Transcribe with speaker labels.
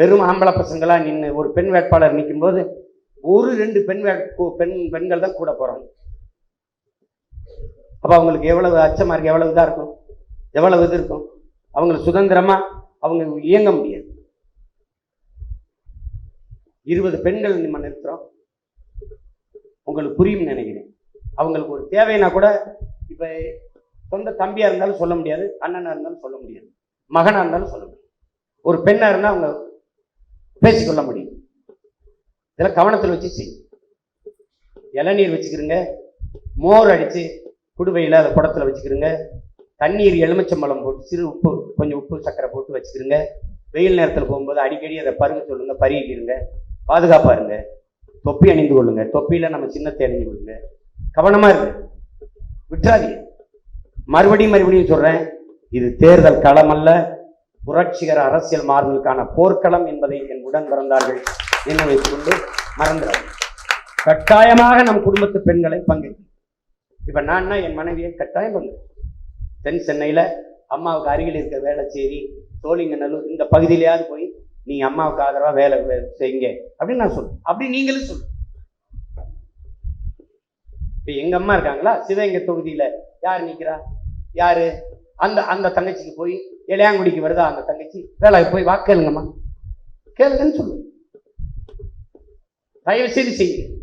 Speaker 1: வெறும் ஆம்பளை பசங்களா நின்று ஒரு பெண் வேட்பாளர் நிற்கும்போது ஒரு ரெண்டு பெண் வே பெண் பெண்கள் தான் கூட போறாங்க. அப்போ அவங்களுக்கு எவ்வளவு அச்சமாக இருக்குது எவ்வளவு இதா இருக்கும் எவ்வளவு இது இருக்கும்? அவங்கள சுதந்திரமா அவங்க இயங்க முடியாது. இருபது பெண்கள் நம்ம நிறுத்துகிறோம் உங்களுக்கு புரியும் நினைக்கிறேன். அவங்களுக்கு ஒரு தேவைன்னா கூட இப்ப சொந்த தம்பியா இருந்தாலும் சொல்ல முடியாது அண்ணனா இருந்தாலும் சொல்ல முடியாது மகனா இருந்தாலும் சொல்ல முடியும் ஒரு பெண்ணாக இருந்தால் அவங்க பேசிக்கொள்ள முடியும். இதெல்லாம் கவனத்தில் வச்சு செய்யும் இளநீர் வச்சுக்கிறோங்க மோர் அடித்து குடுவையில் அதை குடத்தில் வச்சுக்கிறோங்க தண்ணீர் எலுமிச்சம்பழம் போட்டு சிறு உப்பு கொஞ்சம் உப்பு சக்கரை போட்டு வச்சுக்கிறோங்க வெயில் நேரத்தில் போகும்போது அடிக்கடி அதை பருக சொல்லுங்க பருகிக்கிறங்க பாதுகாப்பாக இருங்க. தொப்பி அணிந்து கொள்ளுங்க. தொப்பியில் நம்ம சின்னத்தை அணிந்து கொள்ளுங்க. கவனமாக இருங்க விட்டுறாதீங்க. மறுபடியும் மறுபடியும் சொல்கிறேன் இது தேர்தல் களம் அல்ல. புரட்சிகர அரசியல் மாறுதலுக்கான போர்க்களம் என்பதை என் உடன் பிறந்தார்கள் நினைவு வைத்துக் கொண்டு மறந்துடாது கட்டாயமாக நம் குடும்பத்து பெண்களை பங்கேற்கும் இப்ப நான்னா என் மனைவியை கட்டாயம் பங்கு தென் சென்னையில அம்மாவுக்கு அருகில் இருக்க வேளச்சேரி சோழிங்கநல்லூர் இந்த பகுதியிலேயாவது போய் நீங்க அம்மாவுக்கு ஆதரவா வேலை செய்யுங்க அப்படின்னு நான் சொல்றேன். அப்படி நீங்களும் சொல்லு இப்ப எங்க அம்மா இருக்காங்களா? சிவகங்கை தொகுதியில யார் நிக்கிறா? யாரு? அந்த அந்த தங்கச்சிக்கு போய் இளையாங்குடிக்கு வருதா அந்த தங்கச்சி? வேலை போய் வாக்கேளுங்கம்மா கேளுங்கன்னு சொல்லு. தயவு செய்து செய்யுங்க.